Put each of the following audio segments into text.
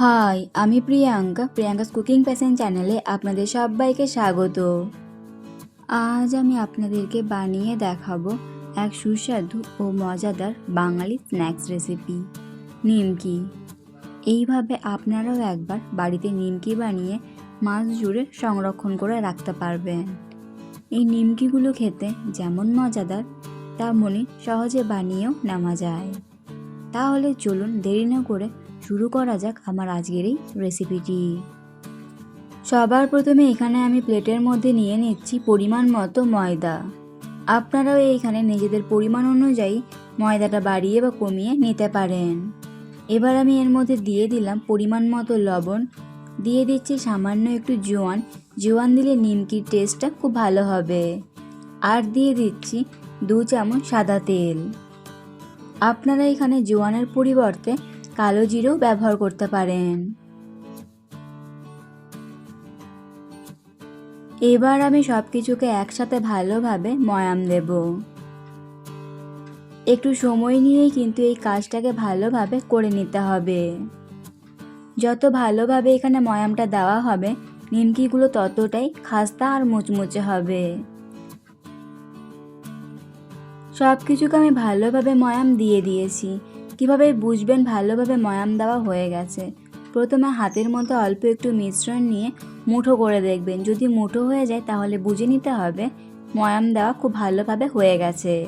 High আমি Priyanka, Priyanka's cooking passion চ্যানেলে আপনাদের সবাইকে স্বাগত। আজ আমি আপনাদেরকে বানিয়ে দেখাবো এক সুস্বাদু ও মজাদার বাঙালি স্ন্যাক্স রেসিপি। নিমকি। এইভাবে আপনারাও একবার বাড়িতে নিমকি বানিয়ে মাস জুড়ে সংরক্ষণ করে রাখতে পারবেন। এই নিমকিগুলো খেতে যেমন মজাদার, তেমনই সহজে বানিয়েও নেওয়া যায়। তাহলে চলুন দেরি না করে শুরু করা যাক আমার আজকের এই রেসিপিটি সবার প্রথমে এখানে আমি প্লেটের মধ্যে নিয়ে নিচ্ছি পরিমাণ মতো ময়দা। আপনারাও এইখানে নিজেদের পরিমাণ অনুযায়ী ময়দাটা বাড়িয়ে বা কমিয়ে নিতে পারেন। এবার আমি এর মধ্যে দিয়ে দিলাম পরিমাণ মতো লবণ। দিয়ে দিচ্ছি সামান্য একটু জোয়ান। জোয়ান দিলে নিমকির টেস্টটা খুব ভালো হবে। আর দিয়ে দিচ্ছি দু চামচ সাদা তেল। আপনারা এখানে জোয়ানের পরিবর্তে কালো জিরেও ব্যবহার করতে পারেন। এবার আমি সব কিছুকে একসাথে ভালোভাবে ময়াম দেব। একটু সময় নিয়েই কিন্তু এই কাজটাকে ভালোভাবে করে নিতে হবে। যত ভালোভাবে এখানে ময়ামটা দেওয়া হবে, নিমকিগুলো ততটাই খাস্তা আর মুচমুচে হবে। সব কিছুকে আমি ভালোভাবে ময়াম দিয়ে দিয়েছি। কীভাবে বুঝবেন ভালোভাবে ময়াম দেওয়া হয়ে গেছে? প্রথমে হাতের মধ্যে অল্প একটু মিশ্রণ নিয়ে মুঠো করে দেখবেন। যদি মুঠো হয়ে যায় তাহলে বুঝে নিতে হবে ময়াম দেওয়া খুব ভালোভাবে হয়ে গেছে।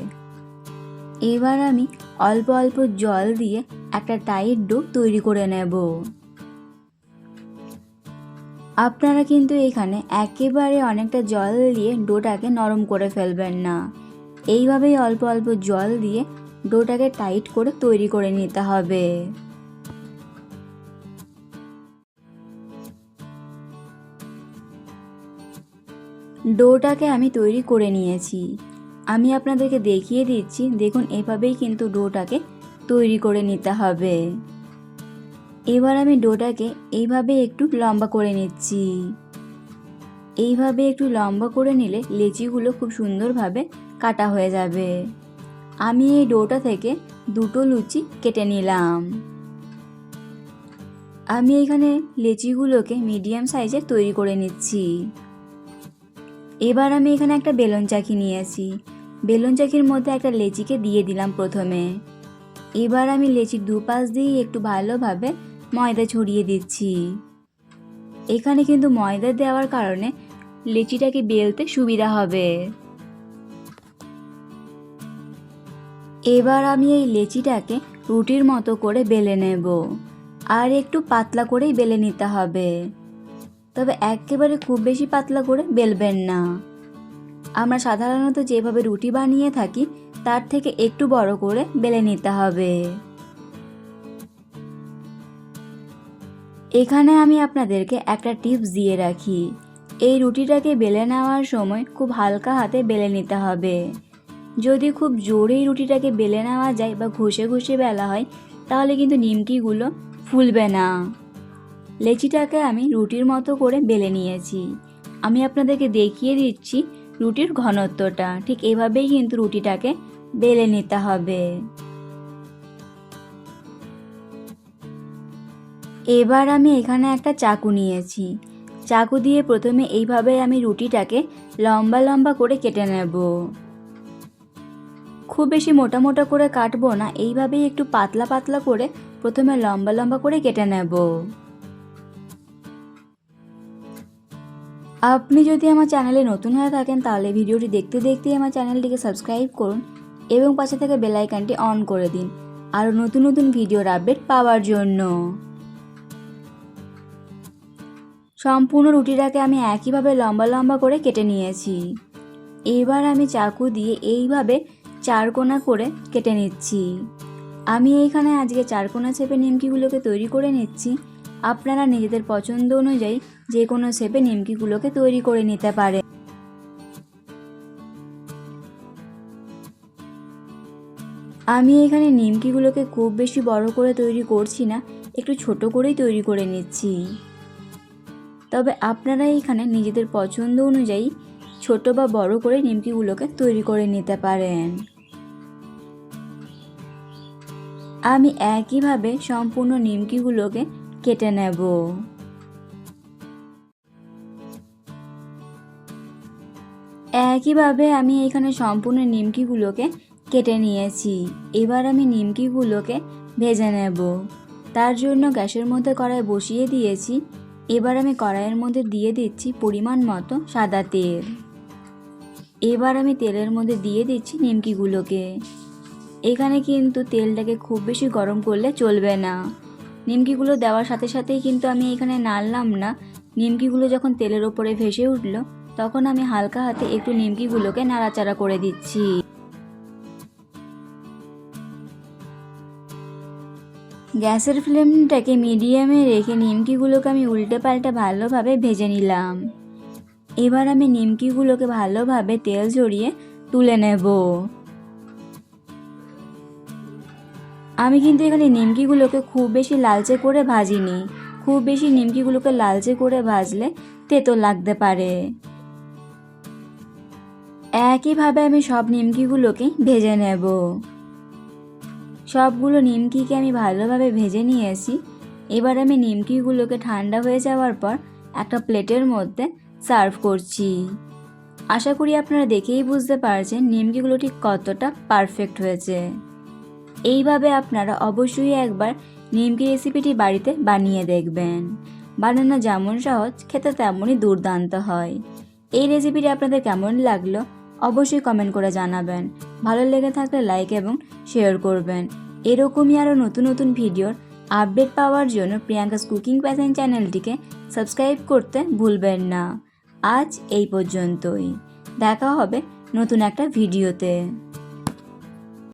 এবার আমি অল্প অল্প জল দিয়ে একটা টাইট ডো তৈরি করে নেব। আপনারা কিন্তু এখানে একেবারে অনেকটা জল দিয়ে ডোটাকে নরম করে ফেলবেন না। এইভাবেই অল্প অল্প জল দিয়ে ডোটাকে টাইট করে তৈরি করে নিতে হবে। ডোটাকে আমি তৈরি করে নিয়েছি। আমি আপনাদেরকে দেখিয়ে দিচ্ছি, দেখুন এভাবেই কিন্তু ডোটাকে তৈরি করে নিতে হবে। এবার আমি ডোটাকে এইভাবে একটু লম্বা করে নিচ্ছি। এইভাবে একটু লম্বা করে নিলে লেচিগুলো খুব সুন্দরভাবে কাটা হয়ে যাবে। আমি এই ডোটা থেকে দুটো লুচি কেটে নিলাম। আমি এখানে লেচিগুলোকে মিডিয়াম সাইজে তৈরি করে নিচ্ছি। এবার আমি এখানে একটা বেলুন চাকি নিয়েছি। বেলুন চাকির মধ্যে একটা লেচিকে দিয়ে দিলাম প্রথমে। এবার আমি লেচির দুপাশ দিয়ে একটু ভালোভাবে ময়দা ছড়িয়ে দিচ্ছি। এখানে কিন্তু ময়দা দেওয়ার কারণে লেচিটাকে বেলতে সুবিধা হবে। এবার আমি এই লেচিটাকে রুটির মতো করে বেলে নেব। আর একটু পাতলা করেই বেলে নিতে হবে। তবে একেবারে খুব বেশি পাতলা করে বেলবেন না। আমরা সাধারণত যেভাবে রুটি বানিয়ে থাকি, তার থেকে একটু বড় করে বেলে নিতে হবে। এখানে আমি আপনাদেরকে একটা টিপস দিয়ে রাখি। এই রুটিটাকে বেলে নেওয়ার সময় খুব হালকা হাতে বেলে নিতে হবে। যদি খুব জোরেই রুটিটাকে বেলে নেওয়া যায় বা ঘষে ঘষে বেলা হয়, তাহলে কিন্তু নিমকিগুলো ফুলবে না। লেচিটাকে আমি রুটির মতো করে বেলে নিয়েছি। আমি আপনাদেরকে দেখিয়ে দিচ্ছি রুটির ঘনত্বটা। ঠিক এভাবেই কিন্তু রুটিটাকে বেলে নিতে হবে। এবার আমি এখানে একটা চাকু নিয়েছি। চাকু দিয়ে প্রথমে এইভাবে আমি রুটিটাকে লম্বা লম্বা করে কেটে নেব। খুব বেশি মোটা মোটা করে কাটবো না, এইভাবেই একটু পাতলা পাতলা করে প্রথমে লম্বা লম্বা করে কেটে নেব। আপনি যদি আমার চ্যানেলে নতুন হয়ে থাকেন, তাহলে ভিডিওটি দেখতে দেখতেই আমার চ্যানেলটিকে সাবস্ক্রাইব করুন এবং পাশে থেকে বেল আইকনটি অন করে দিন। আরও নতুন নতুন ভিডিওর আপডেট পাওয়ার জন্য। সম্পূর্ণ রুটিটাকে আমি একইভাবে লম্বা লম্বা করে কেটে নিয়েছি। এবার আমি চাকু দিয়ে এইভাবে চারকোনা করে কেটে নিচ্ছি। আমি এইখানে আজকে চারকোনা শেপে নিমকিগুলোকে তৈরি করে নিচ্ছি। আপনারা নিজেদের পছন্দ অনুযায়ী যে কোনো শেপে নিমকিগুলোকে তৈরি করে নিতে পারে। আমি এখানে নিমকিগুলোকে খুব বেশি বড় করে তৈরি করছি না, একটু ছোট করেই তৈরি করে নিচ্ছি। তবে আপনারা এখানে নিজেদের পছন্দ অনুযায়ী ছোট বা বড় করে নিমকিগুলোকে তৈরি করে নিতে পারেন। আমি একইভাবে সম্পূর্ণ নিমকিগুলোকে কেটে নেব। একইভাবে আমি এখানে সম্পূর্ণ নিমকিগুলোকে কেটে নিয়েছি। এবার আমি নিমকিগুলোকে ভেজে নেব। তার জন্য গ্যাসের মধ্যে কড়াই বসিয়ে দিয়েছি। এবার আমি কড়াইয়ের মধ্যে দিয়ে দিচ্ছি পরিমাণ মতো সাদা তেল। এবার আমি তেলের মধ্যে দিয়ে দিচ্ছি নিমকিগুলোকে। এখানে কিন্তু তেলটাকে খুব বেশি গরম করলে চলবে না। নিমকিগুলো দেওয়ার সাথে সাথেই কিন্তু আমি এখানে নাড়লাম না। নিমকিগুলো যখন তেলের ওপরে ভেসে উঠল, তখন আমি হালকা হাতে একটু নিমকিগুলোকে নাড়াচাড়া করে দিচ্ছি। গ্যাসের ফ্লেমটাকে মিডিয়ামে রেখে নিমকিগুলোকে আমি উল্টে পাল্টে ভালোভাবে ভেজে নিলাম। এবার আমি নিমকিগুলোকে ভালোভাবে তেল ঝরিয়ে তুলে নেব। আমি কিন্তু এখানে নিমকিগুলোকে খুব বেশি লালচে করে ভাজিনি। খুব বেশি নিমকিগুলোকে লালচে করে ভাজলে তেতো লাগতে পারে। একইভাবে আমি সব নিমকিগুলোকে ভেজে নেব। সবগুলো নিমকিকে আমি ভালোভাবে ভেজে নিয়েছি। এবার আমি নিমকিগুলোকে ঠান্ডা হয়ে যাওয়ার পর একটা প্লেটের মধ্যে সার্ভ করছি। আশা করি আপনারা দেখেই বুঝতে পারছেন নিমকিগুলো ঠিক কতটা পারফেক্ট হয়েছে। এইভাবে আপনারা অবশ্যই একবার নিমকি রেসিপিটি বাড়িতে বানিয়ে দেখবেন। বানানো যেমন সহজ, খেতে তেমনই দুর্দান্ত হয়। এই রেসিপিটি আপনাদের কেমন লাগল অবশ্যই কমেন্ট করে জানাবেন। ভালো লেগে থাকলে লাইক এবং শেয়ার করবেন। এরকমই আরও নতুন নতুন ভিডিওর আপডেট পাওয়ার জন্য প্রিয়াঙ্কাস কুকিং প্যাশন চ্যানেলটিকে সাবস্ক্রাইব করতে ভুলবেন না। আজ এই পর্যন্তই। দেখা হবে নতুন একটা ভিডিওতে।